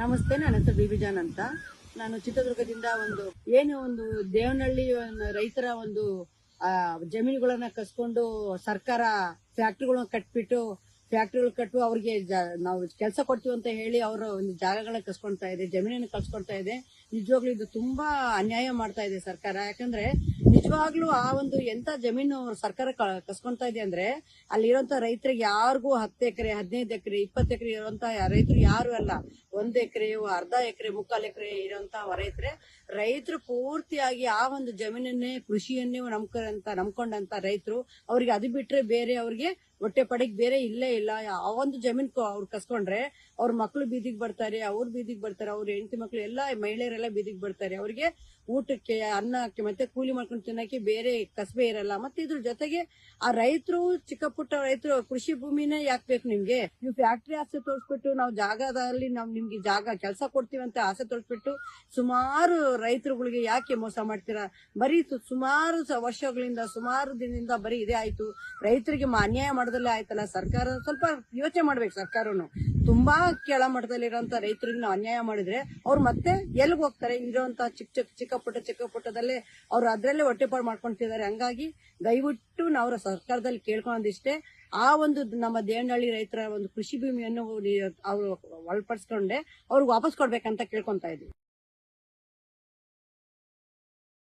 ನಮಸ್ತೆ, ನನ್ನ ಹೆಸರು ಬಿಬಿಜಾನ್ ಅಂತ. ನಾನು ಚಿತ್ರದುರ್ಗದಿಂದ ಒಂದು, ಏನು ಒಂದು ದೇವನಹಳ್ಳಿ ರೈತರ ಒಂದು ಜಮೀನುಗಳನ್ನ ಕಸ್ಕೊಂಡು ಸರ್ಕಾರ ಫ್ಯಾಕ್ಟ್ರಿಗಳನ್ನ ಕಟ್ಬಿಟ್ಟು, ಫ್ಯಾಕ್ಟ್ರಿಗಳು ಕಟ್ಟು ಅವ್ರಿಗೆ ನಾವು ಕೆಲಸ ಕೊಡ್ತೀವಿ ಅಂತ ಹೇಳಿ ಅವರು ಒಂದು ಜಾಗಗಳನ್ನ ಕಸ್ಕೊಳ್ತಾ ಇದೆ, ಜಮೀನನ್ನು ಕಸ್ಕೊಳ್ತಾ ಇದೆ. ನಿಜವಾಗ್ಲೂ ಇದು ತುಂಬಾ ಅನ್ಯಾಯ ಮಾಡ್ತಾ ಇದೆ ಸರ್ಕಾರ. ಯಾಕಂದ್ರೆ ನಿಜವಾಗ್ಲೂ ಆ ಒಂದು ಎಂತ ಜಮೀನು ಸರ್ಕಾರ ಕಸ್ಕೊಂತ ಇದೆ ಅಂದ್ರೆ ಅಲ್ಲಿರುವಂತ ರೈತರಿಗೆ ಯಾರಿಗೂ ಹತ್ತು ಎಕರೆ, ಹದಿನೈದು ಎಕರೆ, ಇಪ್ಪತ್ತು ಎಕರೆ ಇರುವಂತ ರೈತರು ಯಾರು ಅಲ್ಲ. ಒಂದ್ ಎಕರೆ, ಅರ್ಧ ಎಕರೆ, ಮುಕ್ಕಾಲ್ ಎಕರೆ ಇರುವಂತ ರೈತರೆ, ರೈತರು ಪೂರ್ತಿಯಾಗಿ ಆ ಒಂದು ಜಮೀನನ್ನೇ, ಕೃಷಿಯನ್ನೇ ನಂಬ್ಕೊಂಡಂತ ನಂಬ್ಕೊಂಡಂತ ರೈತರು ಅವ್ರಿಗೆ ಅದು ಬಿಟ್ರೆ ಬೇರೆ ಅವ್ರಿಗೆ ಹೊಟ್ಟೆ ಪಡೆಗೆ ಬೇರೆ ಇಲ್ಲೇ ಇಲ್ಲ. ಆ ಒಂದು ಜಮೀನ್ ಅವ್ರು ಕಸ್ಕೊಂಡ್ರೆ ಅವ್ರ ಮಕ್ಳು ಬೀದಿಗೆ ಬರ್ತಾರೆ, ಅವ್ರ ಬೀದಿಗೆ ಬರ್ತಾರೆ, ಅವ್ರ ಹೆಂಡತಿ ಮಕ್ಳು, ಎಲ್ಲ ಮಹಿಳೆಯರೆಲ್ಲ ಬೀದಿಗೆ ಬರ್ತಾರೆ. ಅವ್ರಿಗೆ ಊಟಕ್ಕೆ, ಅನ್ನಕ್ಕೆ ಮತ್ತೆ ಕೂಲಿ ಮಾಡ್ಕೊಂಡು ತಿನ್ನಕ್ಕೆ ಬೇರೆ ಕಸಬೆ ಇರಲ್ಲ. ಮತ್ತೆ ಇದ್ರ ಜೊತೆಗೆ ಆ ರೈತರು ಚಿಕ್ಕ ಪುಟ್ಟ ರೈತರು ಕೃಷಿ ಭೂಮಿನೇ ಯಾಕೆ ಬೇಕು ನಿಮ್ಗೆ? ನೀವು ಫ್ಯಾಕ್ಟ್ರಿ ಆಸೆ ತೋರಿಸ್ಬಿಟ್ಟು ನಾವು ಜಾಗದಲ್ಲಿ ನಾವು ನಿಮ್ಗೆ ಜಾಗ, ಕೆಲಸ ಕೊಡ್ತೀವಿ ಅಂತ ಆಸೆ ತೋರಿಸ್ಬಿಟ್ಟು ಸುಮಾರು ರೈತರುಗಳಿಗೆ ಯಾಕೆ ಮೋಸ ಮಾಡ್ತೀರಾ? ಬರೀ ಸುಮಾರು ವರ್ಷಗಳಿಂದ, ಸುಮಾರು ದಿನದಿಂದ ಬರೀ ಇದೇ ಆಯ್ತು. ರೈತರಿಗೆ ಅನ್ಯಾಯ ಮಾಡದಲ್ಲೇ ಆಯ್ತಲ್ಲ. ಸರ್ಕಾರ ಸ್ವಲ್ಪ ಯೋಚನೆ ಮಾಡ್ಬೇಕು ಸರ್ಕಾರನು. ತುಂಬಾ ಕೆಳ ಮಟ್ಟದಲ್ಲಿರುವಂತ ರೈತರಿಗೆ ನಾವು ಅನ್ಯಾಯ ಮಾಡಿದ್ರೆ ಅವ್ರು ಮತ್ತೆ ಎಲ್ಲಿಗೆ ಹೋಗ್ತಾರೆ? ಇರುವಂತ ಚಿಕ್ಕ ಚಿಕ್ಕ ಚಿಕ್ಕ ಪುಟ್ಟ ಚಿಕ್ಕ ಪುಟ್ಟದಲ್ಲೇ ಅವ್ರು ಅದ್ರಲ್ಲೇ ಹೊಟ್ಟೆಪಾಡು ಮಾಡ್ಕೊಂತಿದ್ದಾರೆ. ಹಂಗಾಗಿ ದಯವಿಟ್ಟು ನಾವು ಸರ್ಕಾರದಲ್ಲಿ ಕೇಳ್ಕೊಂಡಿಷ್ಟೇ ಆ ಒಂದು ನಮ್ಮ ದೇವನಹಳ್ಳಿ ರೈತರ ಒಂದು ಕೃಷಿ ಭೂಮಿಯನ್ನು ಅವರು ಒಳಪಡಿಸ್ಕೊಂಡೆ, ಅವ್ರಿಗೆ ವಾಪಸ್ ಕೊಡ್ಬೇಕಂತ ಕೇಳ್ಕೊಂತ ಇದೀವಿ